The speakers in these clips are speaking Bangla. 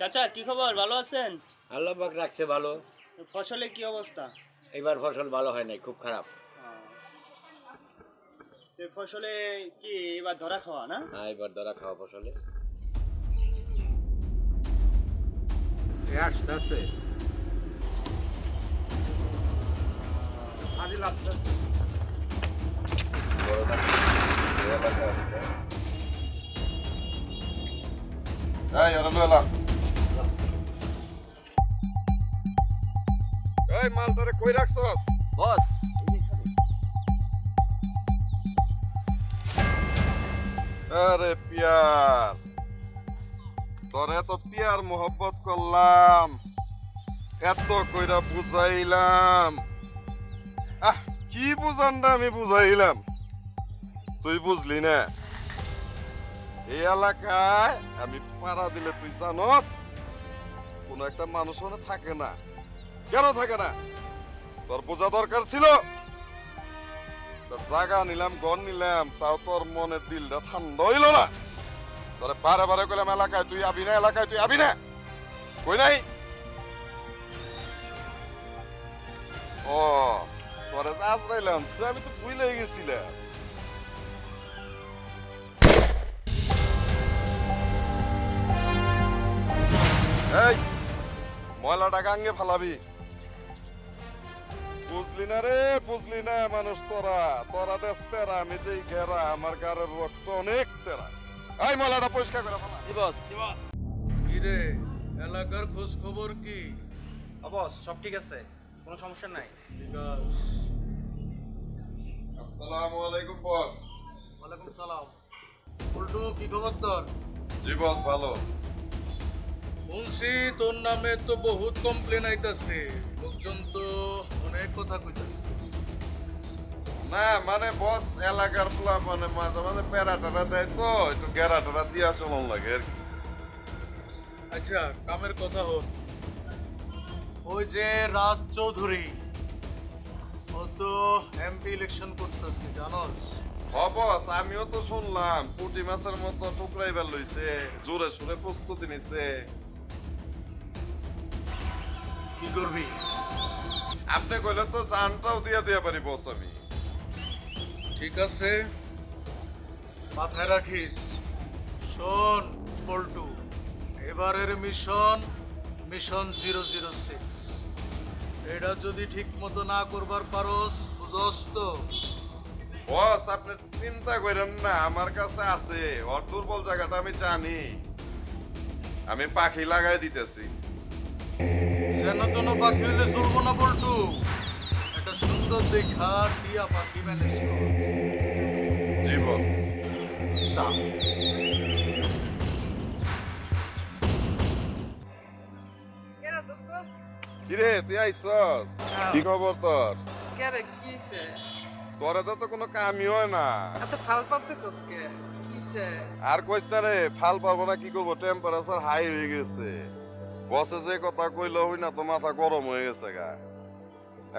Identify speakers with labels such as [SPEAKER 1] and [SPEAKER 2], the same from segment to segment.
[SPEAKER 1] চাচা কি খবর? ভালো আছেন?
[SPEAKER 2] আল্লাহ পাক রাখছে ভালো।
[SPEAKER 1] ফসলে কি অবস্থা?
[SPEAKER 2] এবার ফসল ভালো হয় নাই খুব খারাপ।
[SPEAKER 1] তো ফসলে কি এবার ধরা খাওয়া না?
[SPEAKER 2] হ্যাঁ এবার ধরা খাওয়া ফসলে। আসতেছে
[SPEAKER 1] আদিল আস্তে আস্তে
[SPEAKER 3] এই ওরা এই মালটারে কই রাখছস?
[SPEAKER 2] বস
[SPEAKER 3] আরে পিয়ার তোরে তো পিয়ার মোহব্বত করলাম এত কইরা বুঝাইলাম। আহ কি বুঝানটা আমি বুঝাইলাম? তুই বুঝলি না? এই এলাকায় আমি পাড়া দিলে তুই জানস কোন একটা মানুষ থাকে না। কেন থাকে না? তোর বোঝা দরকার ছিল। তোর জায়গা নিলাম ঘর নিলাম, তাও তোর মনের দিলটা ঠান্ডা হইল না। তোরে বারে বারে কইলাম, এলাকায় তুই আবি না, এলাকায় তুই আবি না। কই নাই? ও, তোরে যে আজরাইলাম সে আমি তো ভুলে গেছিলাম। এই, ময়লাটা গাঙ্গে ফালাবি। বুঝলি না রে বুঝলি না মানুষ তোরা। তোরা দেশ পেরা আমি যেই ঘেরা আমার গাড়ের রক্ত অনেক তেরা। এই ময়লাটা পরিষ্কার করে ফেলা।
[SPEAKER 1] দিবস
[SPEAKER 4] কিরে এলাকার খোঁজ খবর কি
[SPEAKER 5] বস সব ঠিক আছে কোনো সমস্যা নাই।
[SPEAKER 4] বিকাশ।
[SPEAKER 3] আসসালামু আলাইকুম বস।
[SPEAKER 4] ওয়ালাইকুম সালাম। উল্টু কি খবর তোর?
[SPEAKER 3] জি বস ভালো।
[SPEAKER 4] শুনছি তোর নামে তো বহুত কমপ্লেন আইতাছে। লোকজন তো অনেক কথা কইতাছে।
[SPEAKER 3] না মানে বস এলাকার পোলা মানে মাঝে মাঝে প্যারা টেরা দেয় তো একটু গেরা টেরা দিয়া চলন লাগে আর কি।
[SPEAKER 4] আচ্ছা কামের কথা হল ওই যে রাজ চৌধুরী ও তো এমপি ইলেকশন করতেছে জানোস?
[SPEAKER 3] বস আমিও তো শুনলাম পুটি মাছের মতো টুকরাইবার লইছে জোরে সুরে প্রস্তুতি নিছে।
[SPEAKER 4] কি করবি?
[SPEAKER 3] আপনি কইলে তো জানটাও দিয়া দিয়া পারি বস আমি।
[SPEAKER 4] ঠিক আছে। মাথায় রাখিস। শোন পল্টু এবারের mission mission zero zero six. এটা যদি ঠিক মতো না করবার পারোস বুঝস তো।
[SPEAKER 3] বস আপনি চিন্তা করেন না আমার কাছে আছে। ওর দুর্বল জায়গাটা আমি জানি। আমি পাখি লাগাই দিতেছি।
[SPEAKER 4] যেন তেন পাখি হইলে চলবো না পল্টু। একটা সুন্দর দেখা টিয়া পাখি ম্যানেজ কর।
[SPEAKER 3] জি বস।
[SPEAKER 4] যা।
[SPEAKER 6] কিরে
[SPEAKER 3] তুই আইসস? কি খবর তোর?
[SPEAKER 6] কেরে কিছে
[SPEAKER 3] তোরে তো তো কোনো কামই হয় না।
[SPEAKER 6] এত ফাল পাতেছস কে? কিছে
[SPEAKER 3] আর কইস না রে ফাল পারব না কি করব? টেম্পারেচার হাই হয়ে গেছে। বসে যে কথা কইলো হই না তো মাথা গরম হয়ে গেছে গা।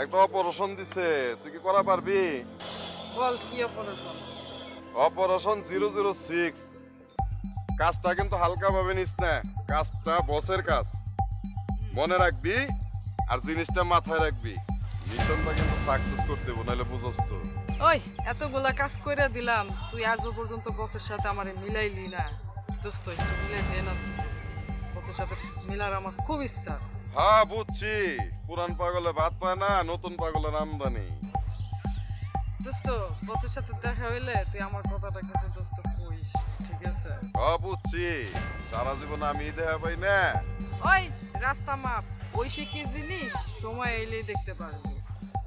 [SPEAKER 3] একটা অপারেশন দিছে তুই কি করা পারবি?
[SPEAKER 6] বল কি operation?
[SPEAKER 3] Operation zero zero six. কাজটা কিন্তু হালকা ভাবে নিস না কাজটা বসের কাজ। মনে রাখবি আর জিনিসটা মাথায় রাখবি। মিশনটা কিন্তু সাকসেস করতে হবে নাহলে বুঝস তো।
[SPEAKER 6] ওই এতগুলা কাজ কইরা দিলাম তুই আজও পর্যন্ত বসের সাথে আমারে মিলাইলি না। দোস্ত একটু মিলাই দে না বসের সাথে মিলার আমার খুব ইচ্ছা।
[SPEAKER 3] হ্যাঁ বুঝছি। পুরান পাগলে ভাত পায় না নতুন পাগলের আমদানি
[SPEAKER 6] দোস্ত বসের সাথে দেখা হইলে তুই আমার কথাটা কিন্তু দোস্ত কইস ঠিক আছে?
[SPEAKER 3] হ্যাঁ বুঝছি। সারা জীবন আমি দেখা পাই না।
[SPEAKER 6] ওই রাস্তা মাপ। ওই সে কি জিনিস? সময় এলেই দেখতে পারবি।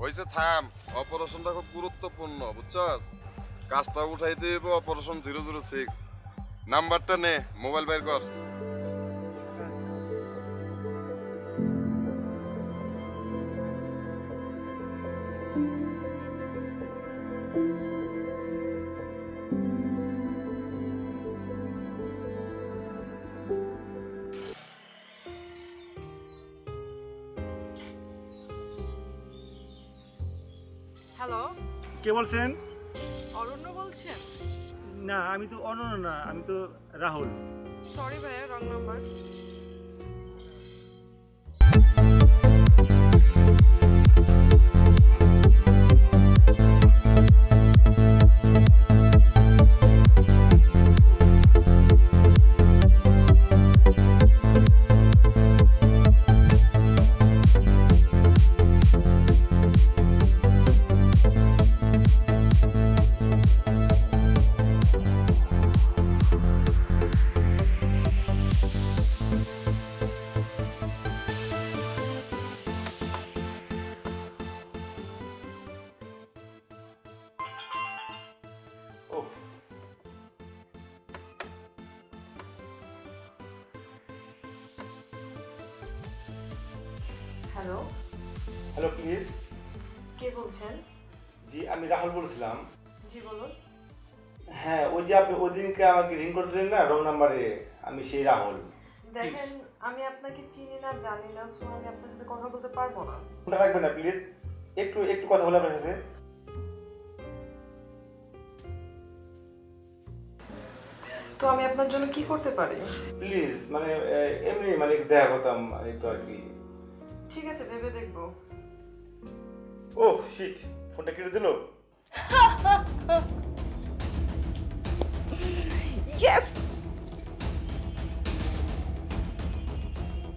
[SPEAKER 3] হয়েছে থাম অপারেশনটা খুব গুরুত্বপূর্ণ বুঝছস? কাজটা উঠাইতে হবে অপারেশন জিরো জিরো সিক্স। নাম্বারটা নে মোবাইল বের কর।
[SPEAKER 6] হ্যালো
[SPEAKER 7] কে বলছেন?
[SPEAKER 6] অরণ্য বলছেন?
[SPEAKER 7] না আমি তো অনন্য না আমি তো রাহুল।
[SPEAKER 6] সরি ভাইয়া wrong number
[SPEAKER 8] hello.
[SPEAKER 7] Hello please.
[SPEAKER 8] কে বলছেন?
[SPEAKER 7] জি আমি রাহুল বলছিলাম।
[SPEAKER 8] জি বলুন।
[SPEAKER 7] হ্যাঁ ওই যে আপনি ওই দিনকে আমাকে রিং করেছিলেন না রং নাম্বারে আমি সেই রাহুল।
[SPEAKER 8] দেখেন আমি আপনাকে চিনি না জানি না সো আমি আপনার সাথে কথা বলতে পারব না।
[SPEAKER 7] ফোনটা রাখবেন না প্লিজ। একটু একটু কথা বলে আপনার সাথে।
[SPEAKER 8] তো আমি আপনার জন্য কি করতে পারি?
[SPEAKER 7] প্লিজ মানে এমনি মানে দেখা করতাম এই তো আর কি।
[SPEAKER 8] ঠিক আছে ভেবে দেখব।
[SPEAKER 7] ও শিট ফোনটা কেটে দিল?
[SPEAKER 6] ইয়েস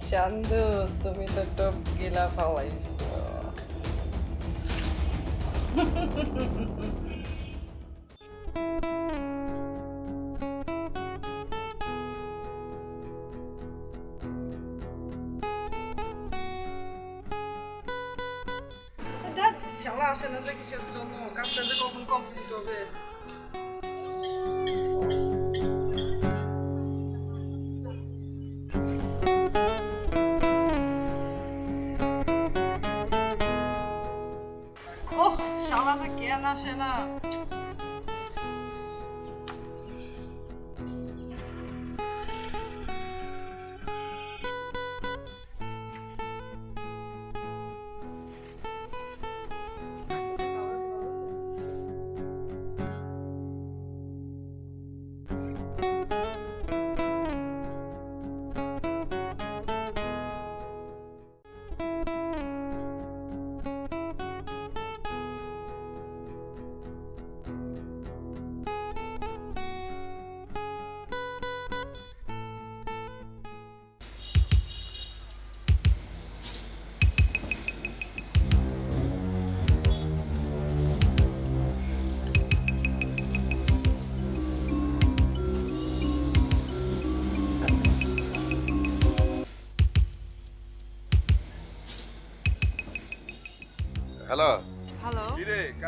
[SPEAKER 6] চান্দু তুমি তো টপ গিলা ফালাইছো। শালা আসে না যে কিসের জন্য কাজটা যে কখন কমপ্লিট হবে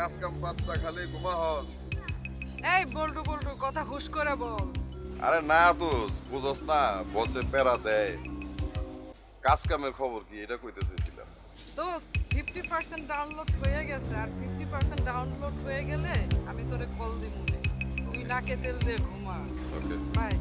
[SPEAKER 3] কাজ কাম পাত্তা খালি ঘুমা হস।
[SPEAKER 6] এই বল্টু বল্টু কথা হুশ করে বল।
[SPEAKER 3] আরে না তো বুঝস না বসে পেরা দেয়। কাজ কামের খবর কি? এটা কইতে চাইছিলাম
[SPEAKER 6] দোস্ত ফিফটি পার্সেন্ট ডাউনলোড হয়ে গেছে আর ফিফটি পার্সেন্ট ডাউনলোড হয়ে গেলে আমি তোরে কল দিব তুই নাকে তেল দিয়ে ঘুমা।
[SPEAKER 3] ওকে
[SPEAKER 6] বাই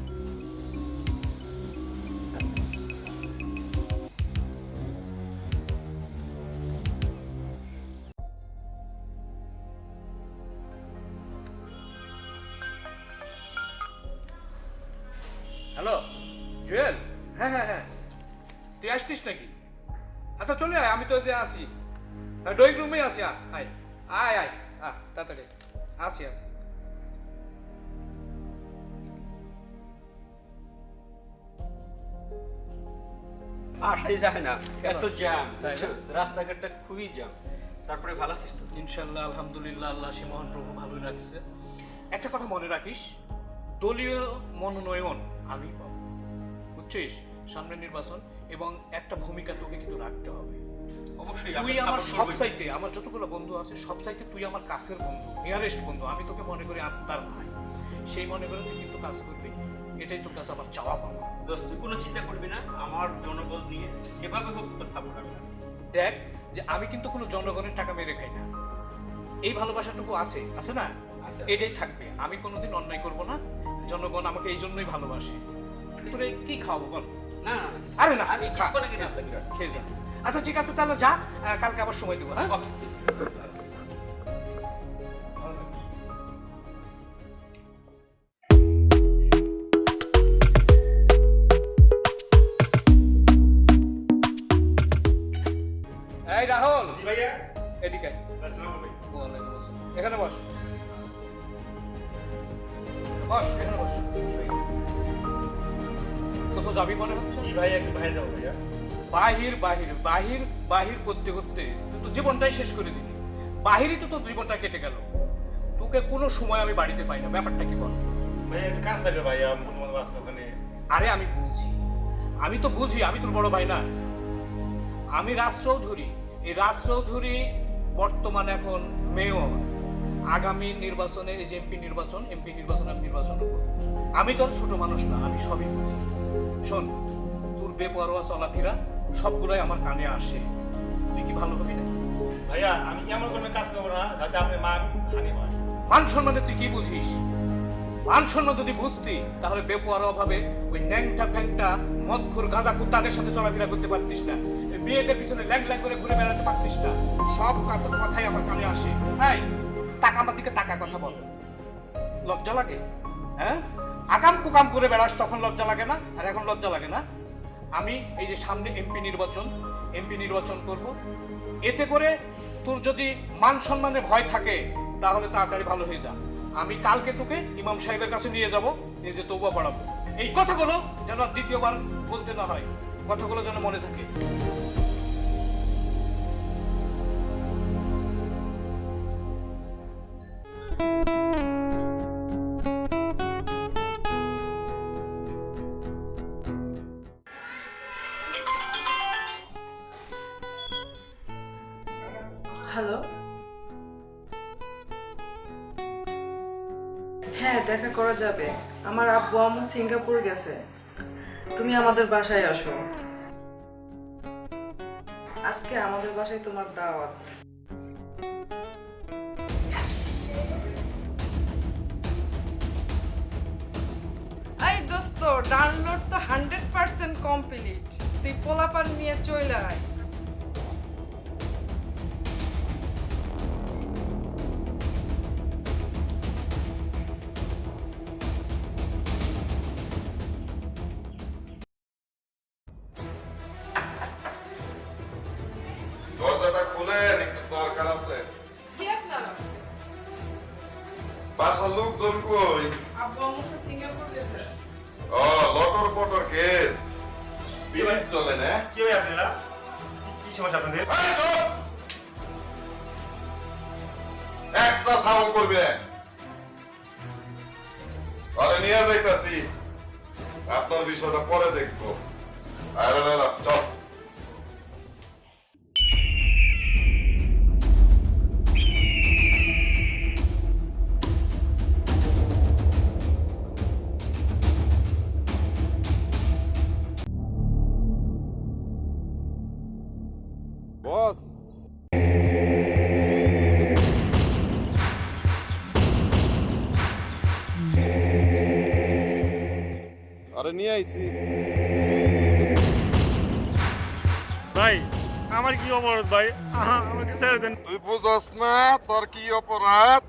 [SPEAKER 9] আচ্ছা চলে আয় আমি তো যে আসি ড্রয়িং রুমে আসি আয়। আয় আয়। আয় তাড়াতাড়ি। আসি আসি
[SPEAKER 10] আসাই যায় না এত জ্যাম? রাস্তাঘাটটা খুবই জ্যাম তারপরে ভালো আছিস তো?
[SPEAKER 9] ইনশাল্লাহ আলহামদুলিল্লাহ আল্লাহ সে মহান প্রভু ভালোই রাখছে। একটা কথা মনে রাখিস দলীয় মনোনয়ন আমি পাবো। বুঝছিস? সামনে নির্বাচন। এবং একটা ভূমিকা তোকে কিন্তু রাখতে হবে।
[SPEAKER 10] অবশ্যই
[SPEAKER 9] তুই
[SPEAKER 10] আমার
[SPEAKER 9] সব। চাইতে আমার যতগুলো বন্ধু আছে সব চাইতে তুই আমার কাছের বন্ধু নিয়ারেস্ট বন্ধু। আমি তোকে মনে করি আত্মার ভাই। সেই মনে করে তুই কিন্তু কাজ করবি। এটাই তোর কাছে আমার চাওয়া পাওয়া।
[SPEAKER 10] দোস্ত তুই কোনো চিন্তা করবি না। আমার জনবল নিয়ে যেভাবে হোক তোর সাপোর্ট আমি আছি।
[SPEAKER 9] দেখ যে আমি কিন্তু কোনো জনগণের টাকা মেরে খাই না। এই ভালোবাসাটুকু আছে আছে না। এটাই থাকবে। আমি কোনোদিন অন্যায় করব না। জনগণ আমাকে এই জন্যই ভালোবাসে। তোরে কি খাওয়াবো বল?
[SPEAKER 10] না
[SPEAKER 9] আরে না আচ্ছা ঠিক আছে তাহলে যা কালকে আবার সময় দেবো হ্যাঁ? শেষ করে দিলি। বাহিরই তো তোর জীবনটা কেটে গেল। তোকে কোনো সময় আমি বাড়িতে পাই না। ব্যাপারটা কি বল?
[SPEAKER 7] একটু কাজ আমি ওখানে।
[SPEAKER 9] আরে আমি বুঝি। আমি তো বুঝি আমি তোর বড় ভাই না। আমি রাজ চৌধুরী। এই রাজ চৌধুরী বর্তমানে এখন মেয়র। আগামী নির্বাচনে এই যে এমপি নির্বাচন এমপি নির্বাচন আমি নির্বাচন করব আমি তোর ছোট মানুষ না আমি সবই বুঝি। শোন তোর বেপরোয়া চলাফেরা সবগুলোই আমার কানে আসে। তুই কি ভালো হবি না?
[SPEAKER 7] ভাইয়া, আমি এমন কোনো কাজ করব না যাতে আপনার মান হানি হয়?
[SPEAKER 9] মান সম্মানে তুই কি বুঝিস? মান সম্মান যদি বুঝতি, তাহলে বেপোয়ার অভাবে ওই ন্যাংটা ফ্যাংটা মদখোর গাঁদাখুর তাদের সাথে চলাফেরা করতে পারতিস না। এই মেয়েদের পিছনে ল্যাং ল্যাং করে ঘুরে বেড়াতে পারতিস না। সব কথা- কথাই আমার কানে আসে। এই টাকা আমার দিকে টাকা কথা বল। লজ্জা লাগে? হ্যাঁ? আকাম কুকাম করে বেড়াস, তখন লজ্জা লাগে না? আর এখন লজ্জা লাগে না? আমি এই যে সামনে এমপি নির্বাচন এমপি নির্বাচন করব। এতে করে তোর যদি মান সম্মানে ভয় থাকে, তাহলে তাড়াতাড়ি ভালো হয়ে যা। আমি কালকে তোকে ইমাম সাহেবের কাছে নিয়ে যাব, নিয়ে যে তৌবা পড়াবো এই কথাগুলো যেন দ্বিতীয়বার বলতে না হয়, কথাগুলো যেন মনে থাকে।
[SPEAKER 6] আব্বু আম্মু সিঙ্গাপুর গেছে। তুমি আমাদের বাসায় আসো। আজকে আমাদের বাসায় তোমার দাওয়াত। দোস্ত ডাউনলোড তো হান্ড্রেড পার্সেন্ট কমপ্লিট তুই পোলাপান নিয়ে চলে আয়।
[SPEAKER 3] ও লটর পটর কেস চলে না
[SPEAKER 7] কি হয় আপনারা? কি সমস্যা আপনাদের?
[SPEAKER 3] এই চুপ! একটা সাউন্ড করবি। না আরে নিয়ে যাইতাছি। আপনার বিষয়টা পরে দেখব। আরে না না চল। আরে নিয়ে আইছি।
[SPEAKER 7] ভাই আমার কি অপরাধ ভাই? আমাকে ছেড়ে দেন।
[SPEAKER 3] তুই বুঝস না তোর কি অপরাধ?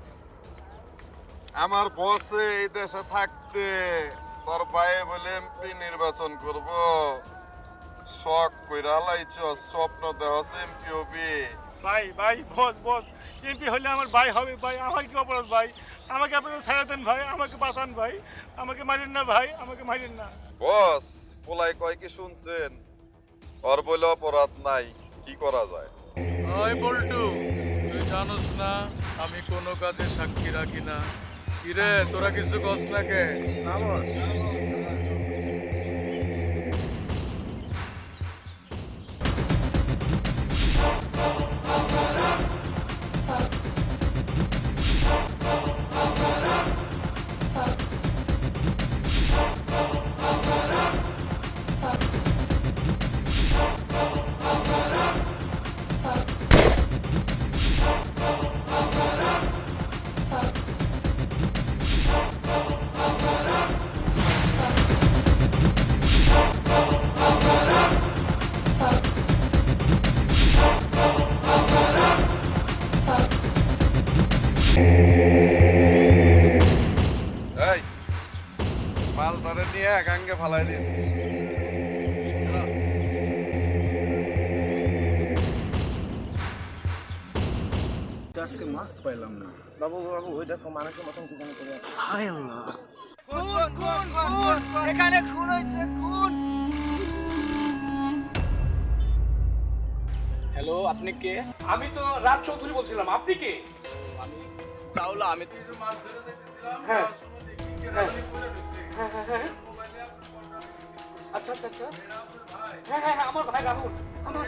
[SPEAKER 3] আমার বসে এই দেশে থাকতে তোর পায়ে বলে এমপি নির্বাচন করব। শখ কইরা লাইছ স্বপ্ন দেহস এমপি হবি।
[SPEAKER 7] ভাই ভাই বস বস। এমপি হলে আমার ভাই হবে ভাই আমার কি অপরাধ ভাই? আমাকে আপনারা ছেড়ে দেন ভাই আমাকে বাঁচান ভাই আমাকে মারেন না ভাই আমাকে মারেন না।
[SPEAKER 3] বস পোলাই কয় কি শুনছেন? ওর বলে অপরাধ নাই কি করা যায়?
[SPEAKER 4] ওই বল্টু তুই জানোস না আমি কোনো কাজে সাক্ষী রাখি না। কিরে তোরা কিছু কস না কে? না বস
[SPEAKER 3] ফালাই দিস
[SPEAKER 4] আজকে মাছ পাইলাম না হ্যালো আপনি কে?
[SPEAKER 9] আমি তো রাজ চৌধুরী বলছিলাম আপনি কে?
[SPEAKER 4] আমি চাওলা আমি
[SPEAKER 9] হ্যাঁ। হ্যাঁ হ্যাঁ হ্যাঁ হ্যাঁ। আচ্ছা আচ্ছা আচ্ছা। হ্যাঁ হ্যাঁ হ্যাঁ আমার ভাই রাহুল, আমার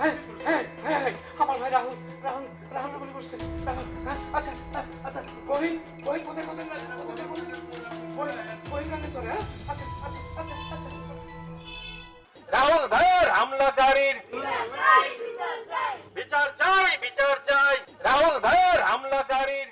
[SPEAKER 9] হ্যাঁ হ্যাঁ হ্যাঁ হ্যাঁ আমার ভাই রাহুল রাহুল রাহুল গুলি করছে রাহুল হ্যাঁ আচ্ছা আচ্ছা কহিন কহিন কোথায় কোথায় কোথায় কহিন গানে চলে হ্যাঁ? আচ্ছা আচ্ছা আচ্ছা আচ্ছা। রাহুল ভাই
[SPEAKER 2] হামলাকারীর বিচার চাই বিচার চাই। রাহুল ভাইয়ের হামলাকারীর